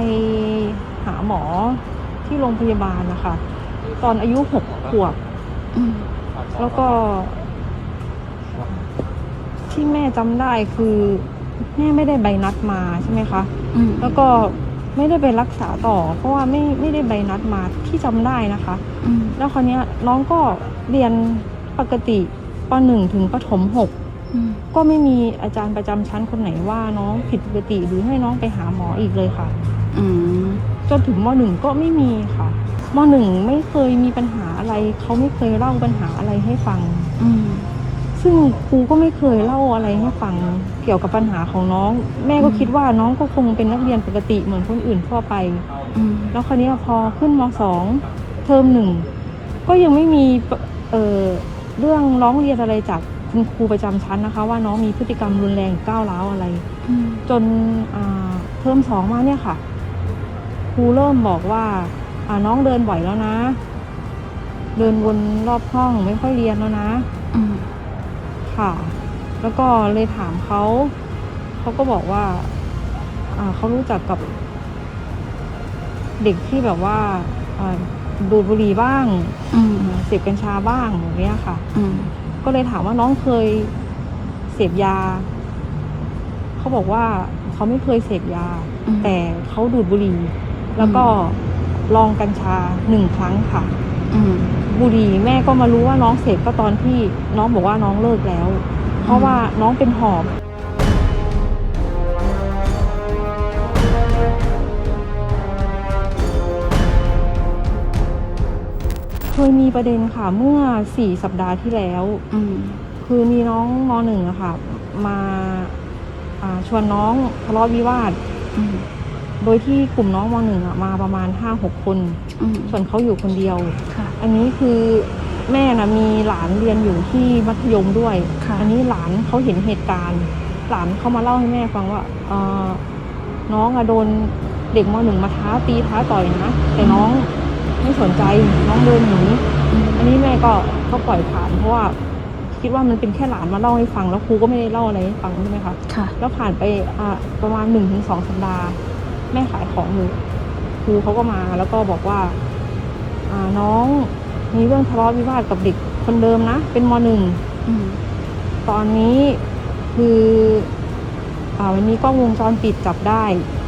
ยไปหาหมอที่โรงพยาบาลนะคะ ตอนอายุหกขวบอืมแล้วก็ที่แม่จำได้คือแม่ไม่ได้ใบนัดมาใช่ไหมคะอืมแล้วก็ไม่ได้ไปรักษาต่อ เพราะว่าไม่ไม่ได้ใบนัดมาที่จำได้นะคะอืมแล้วคราวเนี้ยน้องก็เรียนปกติปหนึ่งถึงปฐมหกอืมก็ไม่มีอาจารย์ประจำชั้นคนไหนว่าน้องผิดปกติหรือให้น้องไปหาหมออีกเลยค่ะ อืมจนถึงมหนึ่งก็ไม่มีค่ะมหนึ่งไม่เคยมีปัญหาอะไร เขาไม่เคยเล่าปัญหาอะไรให้ฟัง อืมซึ่งครูก็ไม่เคยเล่าอะไรให้ฟังเกี่ยวกับปัญหาของน้อง แม่ก็คิดว่าน้องก็คงเป็นนักเรียนปกติเหมือนคนอื่นทั่วไปอืมแล้วคราวนี้พอขึ้นมสองเทอมหนึ่งก็ยังไม่มีเอ่อเรื่องร้องเรียนอะไรจากคุณครูประจำชั้นนะคะ ว่าน้องมีพฤติกรรมรุนแรงก้าวร้าวอะไรอืมจนอ่าเทอมสองมาเนี่ยค่ะ ครูเริ่มบอกว่าอ่าน้องเดินบ่อยแล้วนะ เดินวนรอบห้องไม่ค่อยเรียนแล้วนะอืมค่ะ แล้วก็เลยถามเขาเขาก็บอกว่า อ่าเขารู้จักกับ เด็กที่แบบว่าอ่าดูดบุหรี่บ้างอืมเสพกัญชาบ้างอย่างเงี้ยค่ะอืมก็เลยถามว่าน้องเคยเสพยา เขาบอกว่าเขาไม่เคยเสพยาอืมแต่เขาดูดบุหรี่ แล้วก็ลองกัญชาหนึ่งครั้งค่ะอืมบุหรี่แม่ก็มารู้ว่าน้องเสพก็ตอนที่น้องบอกว่าน้องเลิกแล้ว เพราะว่าน้องเป็นหอบเคยมีประเด็นค่ะเมื่อสี่สัปดาห์ที่แล้วอืมคือมีน้องมหนึ่งอะค่ะ มาอ่าชวนน้องทะเลาะวิวาทอืม โดยที่กลุ่มน้องมหนึ่งอะมาประมาณห้าหกคน อืม ส่วนเขาอยู่คนเดียว ค่ะ อันนี้คือแม่นะมีหลานเรียนอยู่ที่มัธยมด้วย ค่ะ อันนี้หลานเขาเห็นเหตุการณ์ หลานเขามาเล่าให้แม่ฟังว่าเออน้องอะโดนเด็กมหนึ่งมาท้าตีท้าต่อยนะ แต่น้องไม่สนใจน้องเดินหนีอืมอันนี้แม่ก็ก็ปล่อยผ่านเพราะว่าคิดว่ามันเป็นแค่หลานมาเล่าให้ฟังแล้วครูก็ไม่ได้เล่าอะไรให้ฟังใช่ไหมคะ ค่ะ แล้วผ่านไปอ่าประมาณหนึ่งถึงสองสัปดาห์ แม่ขายของอยู่ครูเขาก็มาแล้วก็บอกว่าอ่าน้องมีเรื่องทะเลาะวิวาทกับเด็กคนเดิมนะ เป็นมหนึ่งอืมตอนนี้คืออ่าวันนี้กล้องวงจรปิดจับได้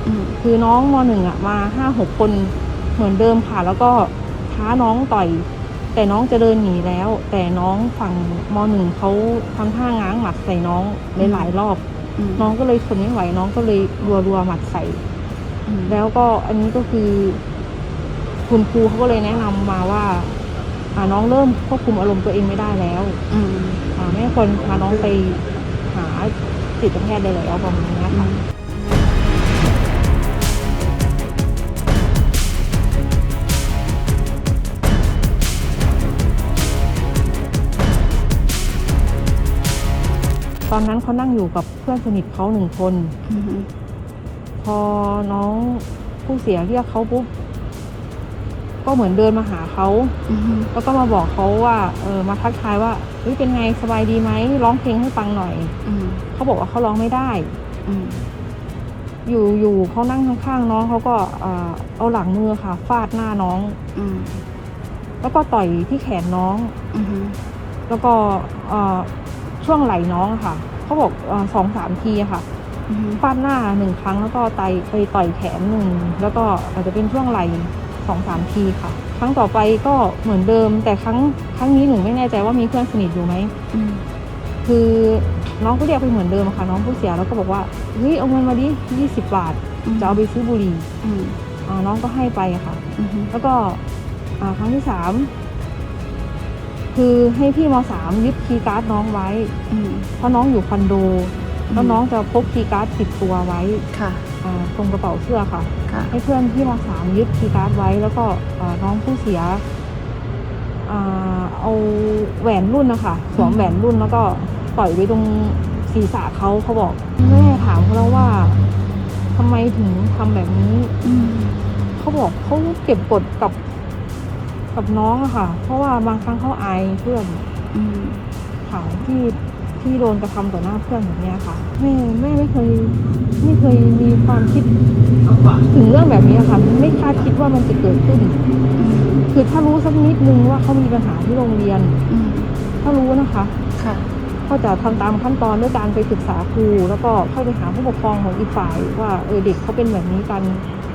อืมคือน้องมหนึ่งอะมาห้าหกคนเหมือนเดิมค่ะ แล้วก็ท้าน้องต่อย แต่น้องจะเดินหนีแล้ว แต่น้องฝั่งมหนึ่งเขาทำท่าง้างหมัดใส่น้องหลายๆรอบอืมน้องก็เลยทนไม่ไหวน้องก็เลยรัวๆหมัดใส่อืม แล้วก็อันนี้ก็คือ คุณครูเขาก็เลยแนะนำมาว่าอ่าน้องเริ่มควบคุมอารมณ์ตัวเองไม่ได้แล้ว อืมอ่าแม่ควรพาน้องไปหาจิตแพทย์ได้แล้วประมาณนี้อืค่ะมตอนนั้นเขานั่งอยู่กับเพื่อนสนิทเขาหนึ่งคนอืม พอน้องผู้เสียเรียกเขาปุ๊บก็เหมือนเดินมาหาเขาอืมแล้วก็มาบอกเขาว่าเออมาทักทายว่าเฮ้ยเป็นไงสบายดีไหมร้องเพลงให้ฟังหน่อยอืมเขาบอกว่าเขาร้องไม่ได้ อืมอยู่อยู่เขานั่งข้างๆน้องเขาก็เอ่อเอาหลังมือค่ะฟาดหน้าน้องอืมแล้วก็ต่อยที่แขนน้องอืมแล้วก็เอ่อช่วงไหล่น้องอะค่ะ เขาบอกเอ่อสองสามทีอะค่ะอืม ฟาดหน้าหนึ่งครั้งแล้วก็ไตไปต่อยแขนหนึ่งแล้วก็อาจจะเป็นช่วงไหล่สองสามทีค่ะ ครั้งต่อไปก็เหมือนเดิม แต่ครั้งครั้งนี้หนูไม่แน่ใจว่ามีเพื่อนสนิทอยู่ไหมอืมคือน้องก็เรียกไปเหมือนเดิมอะค่ะ น้องผู้เสียแล้วก็บอกว่าเฮ้ยเอาเงินมาดิยี่สิบบาทจะเอาไปซื้อบุหรี่อืมอ่าน้องก็ให้ไปค่ะอืมแล้วก็อ่าครั้งที่สามคือให้พี่มสามยึดคีย์การ์ดน้องไว้อืมเพราะน้องอยู่คอนโด แล้วน้องจะพกคีย์การ์ดติดตัวไว้ค่ะอ่าตรงกระเป๋าเสื้อค่ะค่ะให้เพื่อนพี่มสามยึดคีย์การ์ดไว้ แล้วก็อ่าน้องผู้เสียอ่าเอาแหวนรุ่นนะคะสวมแหวนรุ่นแล้วก็ต่อยไว้ตรงศีรษะเขาเขาบอกแม่ถามเขาแล้วว่าทำไมถึงทำแบบนี้อืมเขาบอกเขาเก็บกดกับ กับน้องอะค่ะ เพราะว่าบางครั้งเขาอายเพื่อนอืมค่ะที่ ทที่โดนกระทำต่อหน้าเพื่อนแบบเนี้ยค่ะแม่แม่ไม่เคยไม่เคยมีความคิดถึงเรื่องแบบนี้ค่ะไม่คาดคิดว่ามันจะเกิดขึ้นอืมคือถ้ารู้สักนิดนึงว่าเขามีปัญหาที่โรงเรียนอืมถ้ารู้นะคะค่ะก็จะทำตามขั้นตอนด้วยการไปปรึกษาครู แล้วก็ค่อยไปหาผู้ปกครองของอีกฝ่าย ว่าเออเด็กเขาเป็นแบบนี้กัน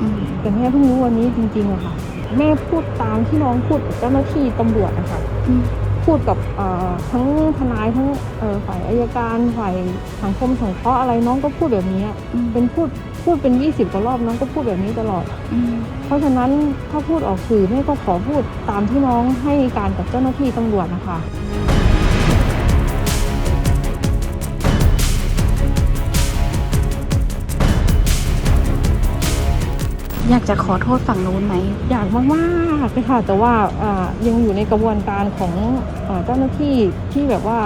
อืมแต่แม่เพิ่งรู้วันนี้จริงๆอะค่ะ แม่พูดตามที่น้องพูดกับเจ้าหน้าที่ตำรวจนะคะอืม พูดกับเอ่อทั้งทนายทั้งเอ่อฝ่ายอายการฝ่ายสังคมสงเคราะห์อะไรน้องก็พูดแบบนี้อะอืมเป็นพูดพูดเป็นยี่สิบกว่ารอบน้องก็พูดแบบนี้ตลอดอืมเพราะฉะนั้นถ้าพูดออกสื่อแม่ก็ขอพูดตามที่น้องให้การกับเจ้าหน้าที่ตำรวจนะคะ อยากจะขอโทษฝั่งนู้นไหมอยากมากๆเลยค่ะ แต่ว่าอ่ายังอยู่ในกระบวนการของอาเจ้าหน้าที่ที่แบบว่า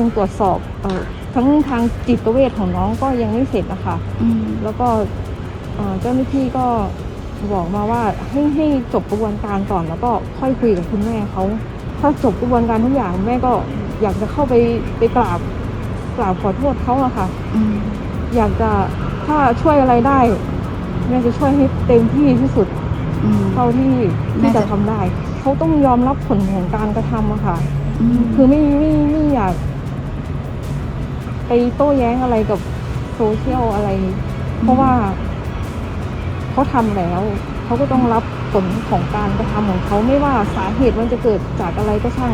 ยังตรวจสอบเออทั้งทางจิตเวชของน้องก็ยังไม่เสร็จนะคะ อืมแล้วก็เอ่อเจ้าหน้าที่ก็บอกมาว่าให้ให้จบกระบวนการก่อนแล้วก็ค่อยคุยกับคุณแม่เขาถ้าจบกระบวนการทุกอย่างแม่ก็อยากจะเข้าไปไปกราบกราบขอโทษเขาอะค่ะ อืมอยากจะถ้าช่วยอะไรได้ แม่จะช่วยให้เต็มที่ที่สุดอืม เท่าที่แม่ที่จะจะ ทำได้ เขาต้องยอมรับผลของการกระทำอะค่ะอืมคือไม่ไม่ไม่อยาก ไปโต้แย้งอะไรกับโซเชียลอะไร เพราะว่าเขาทำแล้ว เขาก็ต้องรับผลของการกระทำของเขาไม่ว่าสาเหตุมันจะเกิดจากอะไรก็ช่าง